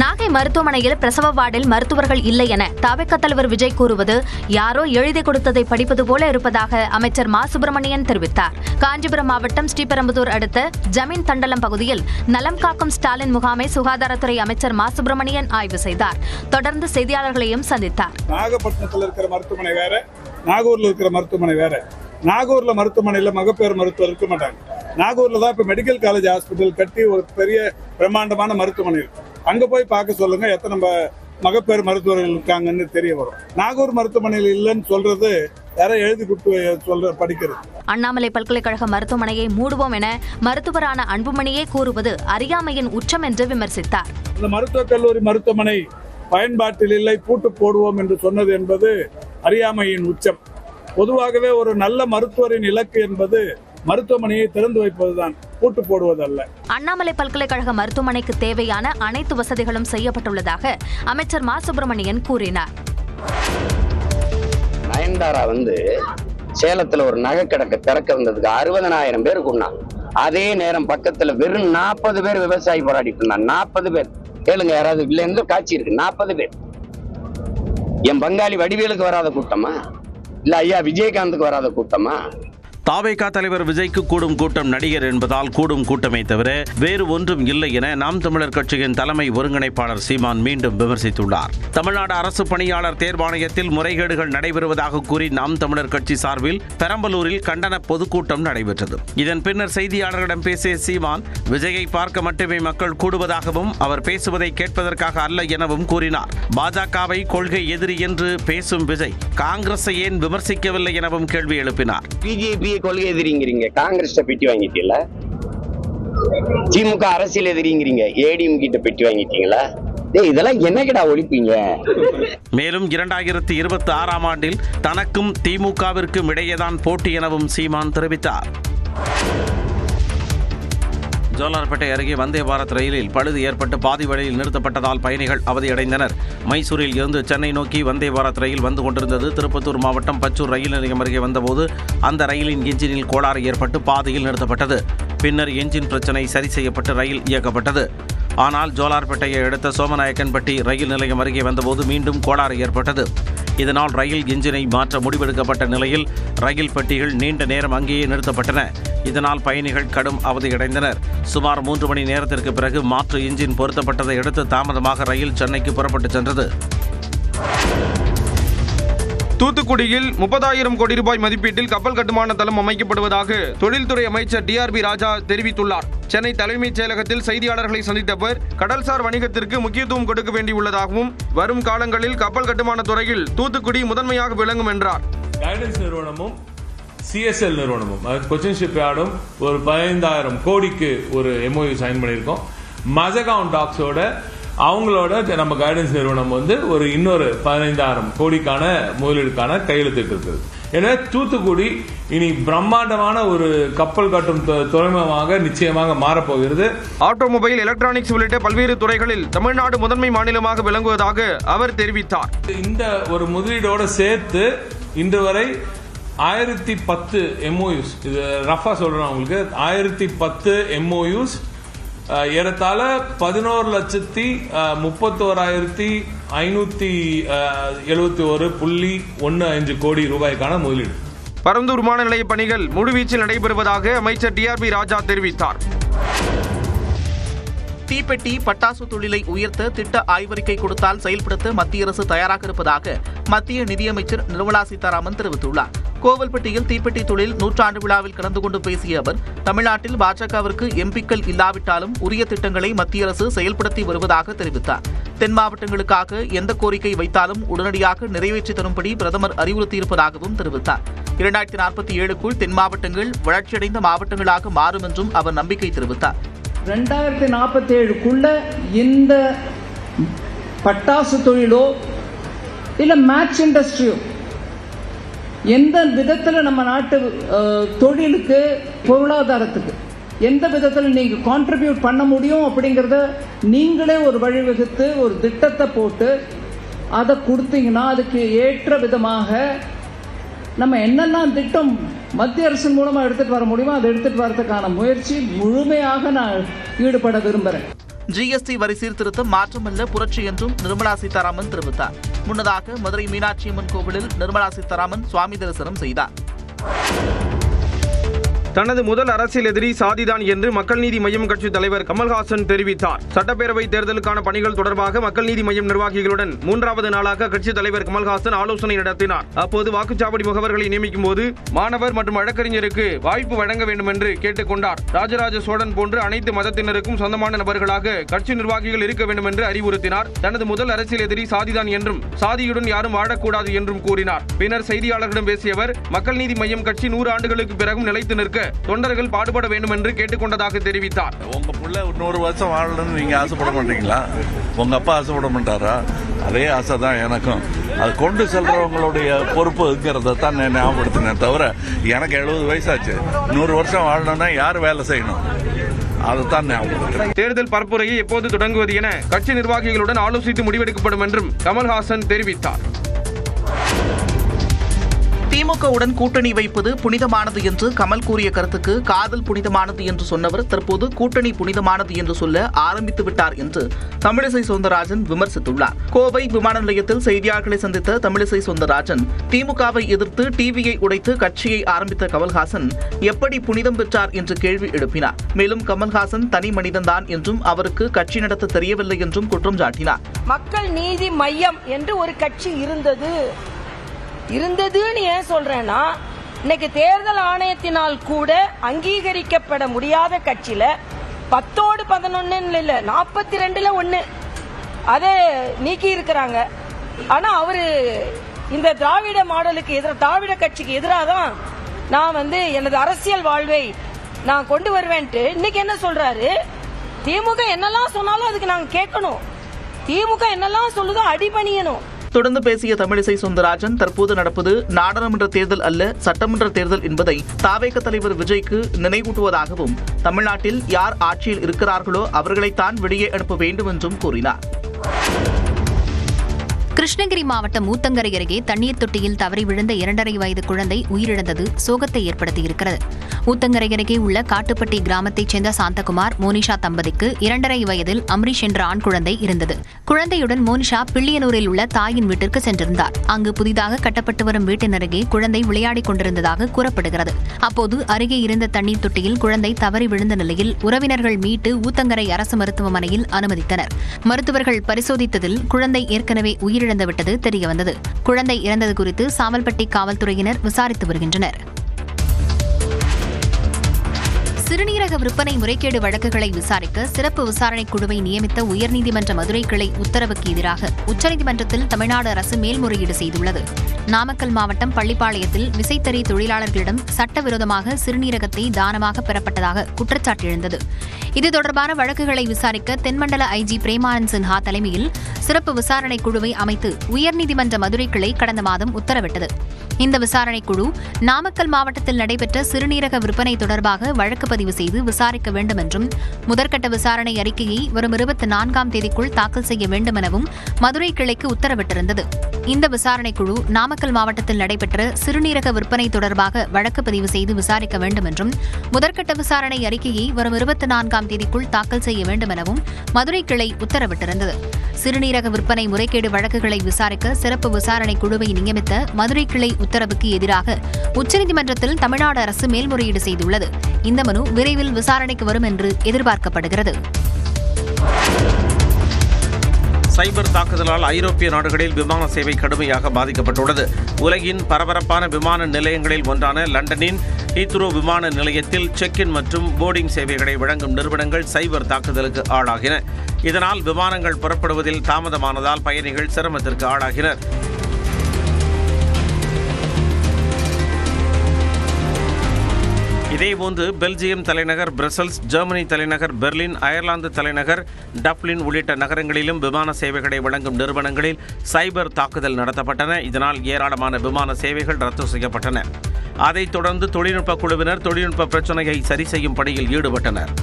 நாகை மருத்துவமனையில் பிரசவ வார்டில் மருத்துவர்கள் இல்லை என தவிக தலைவர் விஜய் கூறுவது யாரோ எழுதி கொடுத்ததை படிப்பது போல இருப்பதாக அமைச்சர் மா. சுப்பிரமணியன் தெரிவித்தார். காஞ்சிபுரம் மாவட்டம் ஸ்ரீபெரும்புதூர் அடுத்த ஜமீன் தண்டலம் பகுதியில் நலம் காக்கும் ஸ்டாலின் முகாமை சுகாதாரத்துறை அமைச்சர் மா. சுப்பிரமணியன் ஆய்வு செய்தார். தொடர்ந்து செய்தியாளர்களையும் சந்தித்தார். நாகப்பட்டினத்தில் இருக்கிற மருத்துவமனை வேற நாகூர்ல இருக்கிற மருத்துவமனை வேற. நாகூர்ல மருத்துவமனையில மகப்பேறு மருத்துவர் இருக்க மாட்டாங்க. நாகூர்ல தான் இப்ப மெடிக்கல் காலேஜ் ஹாஸ்பிட்டல் கட்டி ஒரு பெரிய பிரம்மாண்டமான மருத்துவமனை இருக்கு. அங்க போய் பார்க்க சொல்லுங்க. எத்தனை ம- மகப்பேறு மருத்துவர்கள் இருக்காங்கன்னு தெரிய வரும். நாகூர் மருத்துவமனையில் இல்லைன்னு சொல்றது யாரோ எழுதி கொடுத்து சொல்ற படிக்கிறது. அண்ணாமலை பல்கலைக்கழக மருத்துவமனையை மூடுவோம் என மருத்துவரான அன்புமணியே கூறுவது அறியாமையின் உச்சம் என்று விமர்சித்தார். இந்த மருத்துவக் கல்லூரி மருத்துவமனை பயன்பாட்டில் இல்லை பூட்டு போடுவோம் என்று சொன்னது என்பது அறியாமையின் உச்சம். பொதுவாகவே ஒரு நல்ல மருத்துவரின் இலக்கு என்பது மருத்துவமனையை திறந்து வைப்பதுதான் பூட்டு போடுவதல்ல. அண்ணாமலை பல்கலைக்கழக மருத்துவமனைக்கு தேவையான அனைத்து வசதிகளும் செய்யப்பட்டுள்ளதாக அமைச்சர் மா. சுப்பிரமணியன் கூறினார். நயன்தாரா வந்து சேலத்துல ஒரு நகை கிடக்க திறக்க வந்ததுக்கு அறுபதனாயிரம் பேர் கொண்டாங்க அதே நேரம் பக்கத்துல வெறும் நாற்பது பேர் விவசாயி போராடிட்டு இருந்தாங்க. நாற்பது பேர். கேளுங்க யாராவது இல்ல எங்க காட்சி இருக்கு. நாற்பது பேர். என் பங்காளி வடிவேலுக்கு வராத கூட்டமா? இல்ல ஐயா விஜயகாந்துக்கு வராத கூட்டமா? தாவேகா தலைவர் விஜய்க்கு கூடும் கூட்டம் நடிகர் என்பதால் கூடும் கூட்டமே தவிர வேறு ஒன்றும் இல்லை என நாம் தமிழர் கட்சியின் தலைமை ஒருங்கிணைப்பாளர் சீமான் மீண்டும் விமர்சித்துள்ளார். தமிழ்நாடு அரசு பணியாளர் தேர்வாணையத்தில் முறைகேடுகள் நடைபெறுவதாக கூறி நாம் தமிழர் கட்சி சார்பில் பெரம்பலூரில் கண்டன பொதுக்கூட்டம் நடைபெற்றது. இதன் பின்னர் செய்தியாளர்களிடம் பேசிய சீமான் விஜயை பார்க்க மட்டுமே மக்கள் கூடுவதாகவும் அவர் பேசுவதை கேட்பதற்காக அல்ல எனவும் கூறினார். பாஜகவை கொள்கை எதிரி என்று பேசும் விஜய் காங்கிரஸை ஏன் விமர்சிக்கவில்லை எனவும் கேள்வி எழுப்பினார். பிஜேபி கொள்கை எதிரிங்கிறீங்க. காங்கிரஸ் பெட்டி வாங்கிட்டீங்களா திமுக அரசியல் எதிரிங்கிறீங்க. ஏடிஎம் கிட்ட பெட்டி வாங்கிட்டீங்களா டேய் இதெல்லாம் என்னகிடா ஒழிப்பீங்க? மேலும் இரண்டாயிரத்தி இருபத்தி ஆறாம் ஆண்டில் தனக்கும் திமுகவிற்கும் இடையேதான் போட்டி எனவும் சீமான் தெரிவித்தார். ஜோலார்பேட்டை அருகே வந்தே பாரத் ரயிலில் பழுது ஏற்பட்டு பாதி வழியில் நிறுத்தப்பட்டதால் பயணிகள் அவதியடைந்தனர். மைசூரில் இருந்து சென்னை நோக்கி வந்தே பாரத் ரயில் வந்து கொண்டிருந்தது. திருப்பத்தூர் மாவட்டம் பச்சூர் ரயில் நிலையம் அருகே வந்தபோது அந்த ரயிலின் என்ஜினில் கோளாறு ஏற்பட்டு பாதியில் நிறுத்தப்பட்டது. பின்னர் என்ஜின் பிரச்சனை சரி செய்யப்பட்டு ரயில் இயக்கப்பட்டது. ஆனால் ஜோலார்பேட்டையை அடுத்த சோமநாயக்கன்பட்டி ரயில் நிலையம் அருகே வந்தபோது மீண்டும் கோளாறு ஏற்பட்டது. இதனால் ரயில் இன்ஜினை மாற்ற முடிவெடுக்கப்பட்ட நிலையில் ரயில் பெட்டிகள் நீண்ட நேரம் அங்கேயே நிறுத்தப்பட்டன. இதனால் பயணிகள் கடும் அவதியடைந்தனர். சுமார் மூன்று மணி நேரத்திற்கு பிறகு மாற்று இன்ஜின் பொருத்தப்பட்டதை அடுத்து தாமதமாக ரயில் சென்னைக்கு புறப்பட்டு சென்றது. தூத்துக்குடியில் முப்பதாயிரம் கோடி ரூபாய் மதிப்பீட்டில் கப்பல் கட்டுமான தளம் அமைக்கப்படுவதாக தொழில்துறை அமைச்சர் டிஆர்பி ராஜா தெரிவித்துள்ளார். சென்னை தலைமைச் செயலகத்தில் செய்தியாளர்களை சந்தித்த அவர் கடல்சார் வணிகத்திற்கு முக்கியத்துவம் கொடுக்க வேண்டியுள்ளதாகவும் வரும் காலங்களில் கப்பல் கட்டுமான துறையில் தூத்துக்குடி முதன்மையாக விளங்கும் என்றார். கைடன்ஸ் நிறுவனமும் சிஎஸ்எல் நிறுவனமும் கொச்சின்ஷிப் கொச்சின் ஒரு பதினைந்தாயிரம் கோடிக்கு ஒரு எம்ஓயு சைன் பண்ணியிருக்கோம். மசகான் டாக்ஸோட அவங்களோட நம்ம கைடன்ஸ் நிறுவனம் வந்து ஒரு இன்னொரு பதினைந்தாயிரம் கோடிக்கான முதலீடுக்கான கையெழுத்திட்டு இருக்குது. எனவே தூத்துக்குடி இனி பிரம்மாண்டமான ஒரு கப்பல் கட்டும் துறைமுகமாக நிச்சயமாக மாறப்போகிறது. ஆட்டோமொபைல் எலக்ட்ரானிக்ஸ் உள்ளிட்ட பல்வேறு துறைகளில் தமிழ்நாடு முதன்மை மாநிலமாக விளங்குவதாக அவர் தெரிவித்தார். இந்த ஒரு முதலீடோட சேர்த்து இன்று வரை ஆயிரத்தி பத்து எம்ஓயூஸ் இது ரஃபா சொல்றேன் உங்களுக்கு. ஆயிரத்தி பத்து எம்ஓயூஸ் ஏறத்தாழ பதினோரு லட்சத்தி முப்பத்தோராயிரத்தி ஐநூத்தி எழுபத்தி ஒரு புள்ளி ஒன்று அஞ்சு கோடி ரூபாய்க்கான முதலீடு. பரந்தூர் விமான நிலைய பணிகள் முழுவீச்சில் நடைபெறுவதாக அமைச்சர் டிஆர்பி ராஜா தெரிவித்தார். தீப்பெட்டி பட்டாசு தொழிலை உயர்த்த திட்ட ஆய்வறிக்கை கொடுத்தால் செயல்படுத்த மத்திய அரசு தயாராக இருப்பதாக மத்திய நிதியமைச்சர் நிர்மலா சீதாராமன் தெரிவித்துள்ளார். கோவல்பட்டியில் தீப்பெட்டி தொழில் நூற்றாண்டு விழாவில் கலந்து கொண்டு பேசிய அவர் தமிழ்நாட்டில் பாஜகவிற்கு எம்பிக்கள் இல்லாவிட்டாலும் உரிய திட்டங்களை மத்திய அரசு செயல்படுத்தி வருவதாக தெரிவித்தார். தென் மாவட்டங்களுக்காக எந்த கோரிக்கை வைத்தாலும் உடனடியாக நிறைவேற்றி தரும்படி பிரதமர் அறிவுறுத்தியிருப்பதாகவும் தெரிவித்தார். இரண்டாயிரத்தி நாற்பத்தி ஏழுக்குள் தென் மாவட்டங்கள் வளர்ச்சியடைந்த மாவட்டங்களாக மாறும் என்றும் அவர் நம்பிக்கை தெரிவித்தார். ரெண்டாயிரத்தி நாற்பத்தேழுக்குள்ள இந்த பட்டாசு தொழிலோ இல்லை மேட்ச் இண்டஸ்ட்ரியோ எந்த விதத்தில் நம்ம நாட்டு தொழிலுக்கு பொருளாதாரத்துக்கு எந்த விதத்தில் நீங்கள் கான்ட்ரிபியூட் பண்ண முடியும் அப்படிங்கிறத நீங்களே ஒரு வழிவகுத்து ஒரு திட்டத்தை போட்டு அதை கொடுத்தீங்கன்னா அதுக்கு ஏற்ற விதமாக நம்ம என்னெல்லாம் திட்டம் மத்திய அரசின் மூலமாக எடுத்துகிட்டு வர முடியுமோ? அதை எடுத்துகிட்டு வரதுக்கான முயற்சி முழுமையாக நான் ஈடுபட விரும்புகிறேன் ஜிஎஸ்டி வரி சீர்திருத்தம் மாற்றமல்ல புரட்சி என்றும் நிர்மலா சீதாராமன் தெரிவித்தார். முன்னதாக மதுரை மீனாட்சி அம்மன் கோவிலில் நிர்மலா சீதாராமன் சுவாமி தரிசனம் செய்தார். தனது முதல் அரசியல் எதிரி சாதிதான் என்று மக்கள் நீதி மய்யம் கட்சி தலைவர் கமல்ஹாசன் தெரிவித்தார். சட்டப்பேரவை தேர்தலுக்கான பணிகள் தொடர்பாக மக்கள் நீதி மய்யம் நிர்வாகிகளுடன் மூன்றாவது நாளாக கட்சித் தலைவர் கமல்ஹாசன் ஆலோசனை நடத்தினார். அப்போது வாக்குச்சாவடி முகவர்களை நியமிக்கும் போது மாணவர் மற்றும் வழக்கறிஞருக்கு வாய்ப்பு வழங்க வேண்டும் என்று கேட்டுக் கொண்டார் ராஜராஜ சோழன் போன்று அனைத்து மதத்தினருக்கும் சொந்தமான நபர்களாக கட்சி நிர்வாகிகள் இருக்க வேண்டும் என்று அறிவுறுத்தினார். தனது முதல் அரசியல் எதிரி சாதிதான் என்றும் சாதியுடன் யாரும் வாழக்கூடாது என்றும் கூறினார். பின்னர் செய்தியாளர்களிடம் பேசிய அவர் மக்கள் நீதி மய்யம் கட்சி நூறு ஆண்டுகளுக்கு பிறகும் நிலைத்து நிற்க தொண்டர்கள் பாடுபட வேண்டும் என்று கேட்டுக்கொண்டதாக தெரிவித்தார். உங்க புள்ள நூறு வருஷம் வாழணும்னு நீங்க ஆசைப்பட மாட்டீங்களா? உங்க அப்பா ஆசைப்பட மாட்டாரா? அதே ஆசை தான் எனக்கும். அது கொண்டு செல்றவங்களுடைய பொறுப்பு இருக்கிறத தான் நான் ஞாபகப்படுத்தினேன் தவிர எனக்கு எழுபது வயசாச்சு. நூறு வருஷம் வாழணும்னா யார் வேலை செய்யணும்? தேர்தல் பரப்புரையை எப்போது தொடங்குவது என கட்சி நிர்வாகிகளுடன் ஆலோசித்து முடிவெடுக்கப்படும் என்றும் கமல்ஹாசன் தெரிவித்தார். திமுகவுடன் கூட்டணி வைப்பது புனிதமானது என்று கமல் கூறிய கருத்துக்கு காதல் புனிதமானது என்று சொன்னவர் தற்போது கூட்டணி புனிதமானது என்று சொல்ல ஆரம்பித்து விட்டார் என்று தமிழிசை சவுந்தரராஜன் விமர்சித்துள்ளார். கோவை விமான நிலையத்தில் செய்தியாளர்களை சந்தித்த தமிழிசை சவுந்தரராஜன் திமுகவை எதிர்த்து டிவியை உடைத்து கட்சியை ஆரம்பித்த கமல்ஹாசன் எப்படி புனிதம் பெற்றார் என்று கேள்வி எழுப்பினார். மேலும் கமல்ஹாசன் தனி மனிதன்தான் என்றும் அவருக்கு கட்சி நடத்த தெரியவில்லை என்றும் குற்றம் சாட்டினார். மக்கள் நீதி மையம் என்று ஒரு கட்சி இருந்தது. இருந்ததுன்னு ஏன் சொல்றேன்னா இன்னைக்கு தேர்தல் ஆணையத்தினால் கூட அங்கீகரிக்கப்பட முடியாத கட்சியில பத்தோடு பதினொன்னு இல்ல நாற்பத்தி ரெண்டுல ஒண்ணு. அதை நீக்கி இருக்கிறாங்க. ஆனா அவரு இந்த திராவிட மாடலுக்கு எதிராக திராவிட கட்சிக்கு எதிராக தான் நான் வந்து எனது அரசியல் வாழ்வை நான் கொண்டு வருவேன்ட்டு இன்னைக்கு என்ன சொல்றாரு? திமுக என்னெல்லாம் சொன்னாலும் அதுக்கு நாங்க கேட்கணும். திமுக என்னெல்லாம் சொல்லுதோ அடிபணியணும். தொடர்ந்து பேசிய தமிழிசை சுந்தராஜன் தற்போது நடப்பது நாடாளுமன்ற தேர்தல் அல்ல சட்டமன்ற தேர்தல் என்பதை தாவேக தலைவர் விஜய்க்கு நினைவூட்டுவதாகவும் தமிழ்நாட்டில் யார் ஆட்சியில் இருக்கிறார்களோ அவர்களைத்தான் வெளியே அனுப்ப வேண்டும் என்றும் கூறினார். கிருஷ்ணகிரி மாவட்டம் ஊத்தங்கரை அருகே தண்ணீர் தொட்டியில் தவறி விழுந்த இரண்டரை வயது குழந்தை உயிரிழந்தது சோகத்தை ஏற்படுத்தியிருக்கிறது. ஊத்தங்கரை அருகே உள்ள காட்டுப்பட்டி கிராமத்தைச் சேர்ந்த சாந்தகுமார் மோனிஷா தம்பதிக்கு இரண்டரை வயதில் அம்ரீஷ் என்ற ஆண் குழந்தை இருந்தது. குழந்தையுடன் மோனிஷா பிள்ளியனூரில் உள்ள தாயின் வீட்டிற்கு சென்றிருந்தார். அங்கு புதிதாக கட்டப்பட்டு வரும் வீட்டின் அருகே குழந்தை விளையாடிக் கொண்டிருந்ததாக கூறப்படுகிறது. அப்போது அருகே இருந்த தண்ணீர் தொட்டியில் குழந்தை தவறி விழுந்த நிலையில் உறவினர்கள் மீட்டு ஊத்தங்கரை அரசு மருத்துவமனையில் அனுமதித்தனர். மருத்துவர்கள் பரிசோதித்ததில் குழந்தை ஏற்கனவே உயிரிழந்துவிட்டது தெரியவந்தது. குழந்தை இறந்தது குறித்து சாவல்பட்டி காவல்துறையினர் விசாரித்து வருகின்றனர். சிறுநீரக விற்பனை முறைகேடு வழக்குகளை விசாரிக்க சிறப்பு விசாரணை குழுவை நியமித்த உயர்நீதிமன்ற மதுரை கிளை உத்தரவுக்கு எதிராக உச்சநீதிமன்றத்தில் தமிழ்நாடு அரசு மேல்முறையீடு செய்துள்ளது. நாமக்கல் மாவட்டம் பள்ளிப்பாளையத்தில் விசைத்தறி தொழிலாளர்களிடம் சட்டவிரோதமாக சிறுநீரகத்தை தானமாக பெறப்பட்டதாக குற்றச்சாட்டு எழுந்தது. இது தொடர்பான வழக்குகளை விசாரிக்க தென்மண்டல ஐஜி பிரேமானந்த் சின்ஹா தலைமையில் சிறப்பு விசாரணை குழுவை அமைத்து உயர்நீதிமன்ற மதுரை கிளை கடந்த மாதம் உத்தரவிட்டது. இந்த விசாரணை குழு நாமக்கல் மாவட்டத்தில் நடைபெற்ற சிறுநீரக விற்பனை தொடர்பாக வழக்கு பதிவு செய்து விசாரிக்க வேண்டும் என்றும் முதற்கட்ட விசாரணை அறிக்கையை வரும் இருபத்தி நான்காம் தேதிக்குள் தாக்கல் செய்ய வேண்டும் எனவும் மதுரை கிளைக்கு உத்தரவிட்டிருந்தது. இந்த விசாரணை குழு நாமக்கல் மாவட்டத்தில் நடைபெற்ற சிறுநீரக விற்பனை தொடர்பாக வழக்கு பதிவு செய்து விசாரிக்க வேண்டும் என்றும் முதற்கட்ட விசாரணை அறிக்கையை வரும் இருபத்தி நான்காம் தேதிக்குள் தாக்கல் செய்ய வேண்டும் எனவும் மதுரை கிளை உத்தரவிட்டிருந்தது. சிறுநீரக விற்பனை முறைகேடு வழக்குகளை விசாரிக்க சிறப்பு விசாரணை குழுவை நியமித்த மதுரை கிளை உத்தரவுக்கு எதிராக உச்சநீதிமன்றத்தில் தமிழ்நாடு அரசு மேல்முறையீடு செய்துள்ளது. இந்த மனு விரைவில் விசாரணைக்கு வரும் என்று எதிர்பார்க்கப்படுகிறது. சைபர் தாக்குதலால் ஐரோப்பிய நாடுகளில் விமான சேவை கடுமையாக பாதிக்கப்பட்டுள்ளது. உலகின் பரபரப்பான விமான நிலையங்களில் ஒன்றான லண்டனின் ஹீத்ரோ விமான நிலையத்தில் செக் இன் மற்றும் போர்டிங் சேவைகளை வழங்கும் நிறுவனங்கள் சைபர் தாக்குதலுக்கு ஆளாகின. இதனால் விமானங்கள் புறப்படுவதில் தாமதமானதால் பயணிகள் சிரமத்திற்கு ஆளாகினர். இதேபோன்று பெல்ஜியம் தலைநகர் பிரசல்ஸ் ஜெர்மனி தலைநகர் பெர்லின் அயர்லாந்து தலைநகர் டப்ளின் உள்ளிட்ட நகரங்களிலும் விமான சேவைகளை வழங்கும் நிறுவனங்களில் சைபர் தாக்குதல் நடத்தப்பட்டன. இதனால் ஏராளமான விமான சேவைகள் ரத்து செய்யப்பட்டன. அதைத் தொடர்ந்து தொழில்நுட்ப குழுவினர் தொழில்நுட்ப பிரச்சினையை சரி செய்யும் பணியில் ஈடுபட்டனர்.